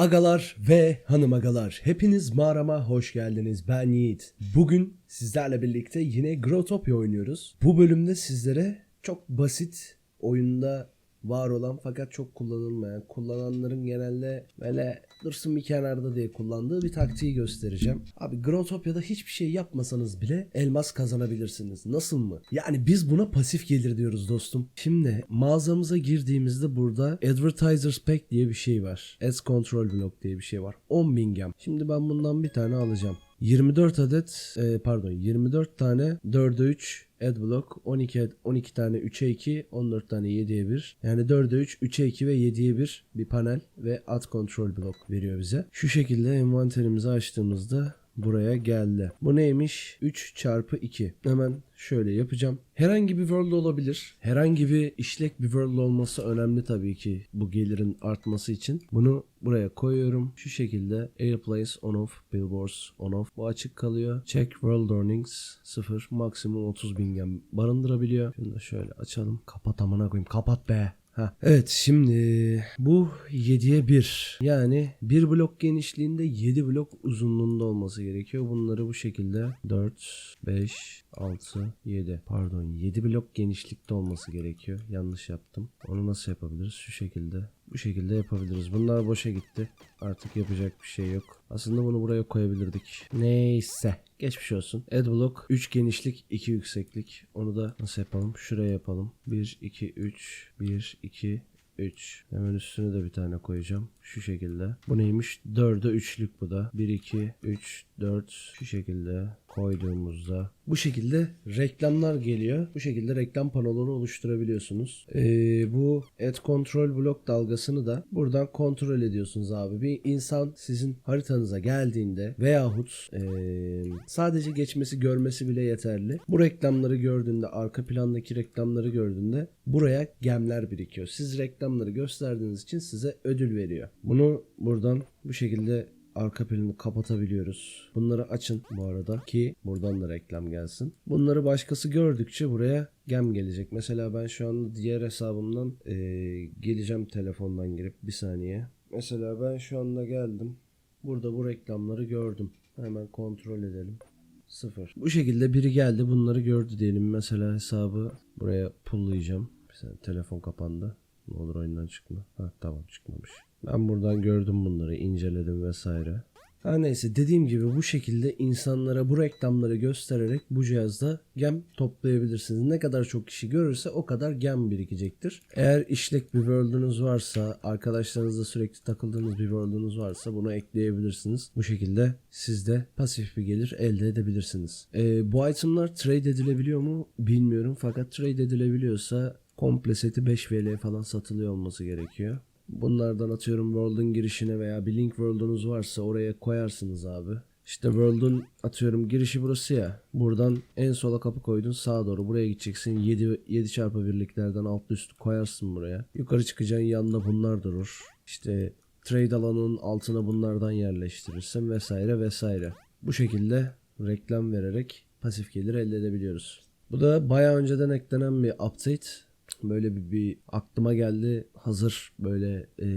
Agalar ve hanım agalar, hepiniz mağarama hoş geldiniz. Ben Yiğit. Bugün sizlerle birlikte yine Growtopia oynuyoruz. Bu bölümde sizlere çok basit oyunda var olan fakat çok kullanılmayan, kullananların genelde böyle dursun bir kenarda diye kullandığı bir taktiği göstereceğim. Abi Growtopia'da hiçbir şey yapmasanız bile elmas kazanabilirsiniz. Nasıl mı? Yani biz buna pasif gelir diyoruz dostum. Şimdi mağazamıza girdiğimizde burada Advertisers Pack diye bir şey var. Ads Control Block diye bir şey var. 10.000 gem. Şimdi ben bundan bir tane alacağım. 24 adet e, pardon 24 tane 4'e 3 adblock 12 ad- 12 tane 3'e 2 14 tane 7'ye 1 yani 4'e 3 3'e 2 ve 7'ye 1 bir panel ve ad control block veriyor bize. Şu şekilde envanterimizi açtığımızda buraya geldi. Bu neymiş? 3 çarpı 2. Hemen şöyle yapacağım. Herhangi bir world olabilir. Herhangi bir işlek bir world olması önemli tabii ki bu gelirin artması için. Bunu buraya koyuyorum. Şu şekilde Airplace on off, Billboards on off. Bu açık kalıyor. Check World Earnings 0. Maksimum 30 bin gem barındırabiliyor. Şunu da şöyle açalım. Kapat amına koyayım. Kapat be. Ha. Evet şimdi bu 7'ye 1 yani bir blok genişliğinde 7 blok uzunluğunda olması gerekiyor. Bunları bu şekilde 4, 5, 6, 7 pardon 7 blok genişlikte olması gerekiyor. Yanlış yaptım. Onu nasıl yapabiliriz? Şu şekilde. Bu şekilde yapabiliriz. Bunlar boşa gitti. Artık yapacak bir şey yok. Aslında bunu buraya koyabilirdik. Neyse. Geçmiş olsun. Adblock 3 genişlik 2 yükseklik. Onu da nasıl yapalım? Şuraya yapalım. 1, 2, 3. 1, 2, 3. Hemen üstüne de bir tane koyacağım. Şu şekilde. Bu neymiş? 4'e 3'lük bu da. 1, 2, 3, 4. Şu şekilde koyduğumuzda bu şekilde reklamlar geliyor. Bu şekilde reklam panoları oluşturabiliyorsunuz. Ee, bu Ad Control Block dalgasını da buradan kontrol ediyorsunuz abi. Bir insan sizin haritanıza geldiğinde veyahut ee, sadece geçmesi görmesi bile yeterli. Bu reklamları gördüğünde arka plandaki reklamları gördüğünde buraya gemler birikiyor. Siz reklamları gösterdiğiniz için size ödül veriyor. Bunu buradan bu şekilde arka planını kapatabiliyoruz. Bunları açın bu arada ki buradan da reklam gelsin. Bunları başkası gördükçe buraya gem gelecek. Mesela ben şu anda diğer hesabımdan eee, geleceğim telefondan girip bir saniye. Mesela ben şu anda geldim. Burada bu reklamları gördüm. Hemen kontrol edelim. Sıfır. Bu şekilde biri geldi bunları gördü diyelim. Mesela hesabı buraya pullayacağım. Saniye, telefon kapandı. Ne olur oyundan çıkma. Ha tamam çıkmamış. Ben buradan gördüm bunları inceledim vesaire. Her neyse dediğim gibi bu şekilde insanlara bu reklamları göstererek bu cihazda gem toplayabilirsiniz. Ne kadar çok kişi görürse o kadar gem birikecektir. Eğer işlek bir world'unuz varsa, arkadaşlarınızla sürekli takıldığınız bir world'unuz varsa bunu ekleyebilirsiniz. Bu şekilde siz de pasif bir gelir elde edebilirsiniz. Ee, bu itemlar trade edilebiliyor mu bilmiyorum fakat trade edilebiliyorsa komple seti 5 VL falan satılıyor olması gerekiyor. Bunlardan atıyorum World'un girişine veya bir Link World'unuz varsa oraya koyarsınız abi. İşte World'un atıyorum girişi burası ya. Buradan en sola kapı koydun sağa doğru buraya gideceksin. 7, 7 çarpı birliklerden alt üst koyarsın buraya. Yukarı çıkacaksın yanında bunlar durur. İşte trade alanının altına bunlardan yerleştirirsin vesaire vesaire. Bu şekilde reklam vererek pasif gelir elde edebiliyoruz. Bu da bayağı önceden eklenen bir update böyle bir, bir aklıma geldi. Hazır böyle e,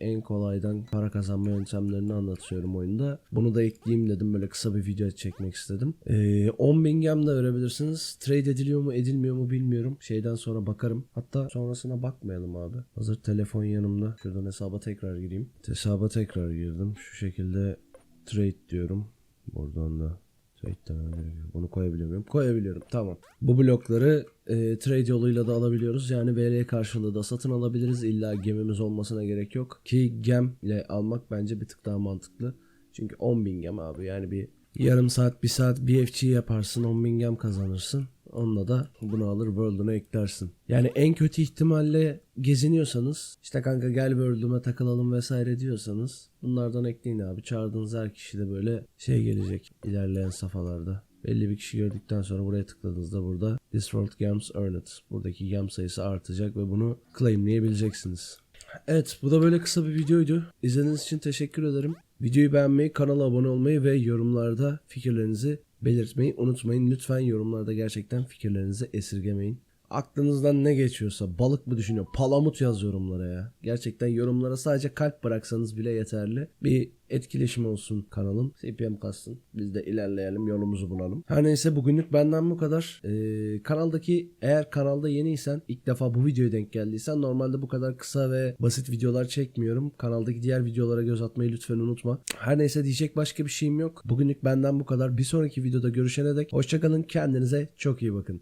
en kolaydan para kazanma yöntemlerini anlatıyorum oyunda. Bunu da ekleyeyim dedim. Böyle kısa bir video çekmek istedim. E, 10 bin gem de verebilirsiniz. Trade ediliyor mu edilmiyor mu bilmiyorum. Şeyden sonra bakarım. Hatta sonrasına bakmayalım abi. Hazır telefon yanımda. Şuradan hesaba tekrar gireyim. Hesaba tekrar girdim. Şu şekilde trade diyorum. Buradan da Bunu koyabiliyor muyum? Koyabiliyorum. Tamam. Bu blokları e, trade yoluyla da alabiliyoruz. Yani VL karşılığı da satın alabiliriz. İlla gemimiz olmasına gerek yok. Ki gem ile almak bence bir tık daha mantıklı. Çünkü 10.000 gem abi. Yani bir yarım saat, bir saat BFG yaparsın. 10.000 gem kazanırsın. Onunla da bunu alır World'una eklersin. Yani en kötü ihtimalle geziniyorsanız işte kanka gel World'uma takılalım vesaire diyorsanız bunlardan ekleyin abi. Çağırdığınız her kişi de böyle şey gelecek ilerleyen safhalarda. Belli bir kişi gördükten sonra buraya tıkladığınızda burada This World Gems Earned. Buradaki gem sayısı artacak ve bunu claimleyebileceksiniz. Evet bu da böyle kısa bir videoydu. İzlediğiniz için teşekkür ederim. Videoyu beğenmeyi, kanala abone olmayı ve yorumlarda fikirlerinizi belirtmeyi unutmayın. Lütfen yorumlarda gerçekten fikirlerinizi esirgemeyin. Aklınızdan ne geçiyorsa balık mı düşünüyor? Palamut yaz yorumlara ya. Gerçekten yorumlara sadece kalp bıraksanız bile yeterli. Bir etkileşim olsun kanalın. CPM kastın. Biz de ilerleyelim yolumuzu bulalım. Her neyse bugünlük benden bu kadar. Ee, kanaldaki eğer kanalda yeniysen ilk defa bu videoya denk geldiysen normalde bu kadar kısa ve basit videolar çekmiyorum. Kanaldaki diğer videolara göz atmayı lütfen unutma. Her neyse diyecek başka bir şeyim yok. Bugünlük benden bu kadar. Bir sonraki videoda görüşene dek hoşçakalın. Kendinize çok iyi bakın.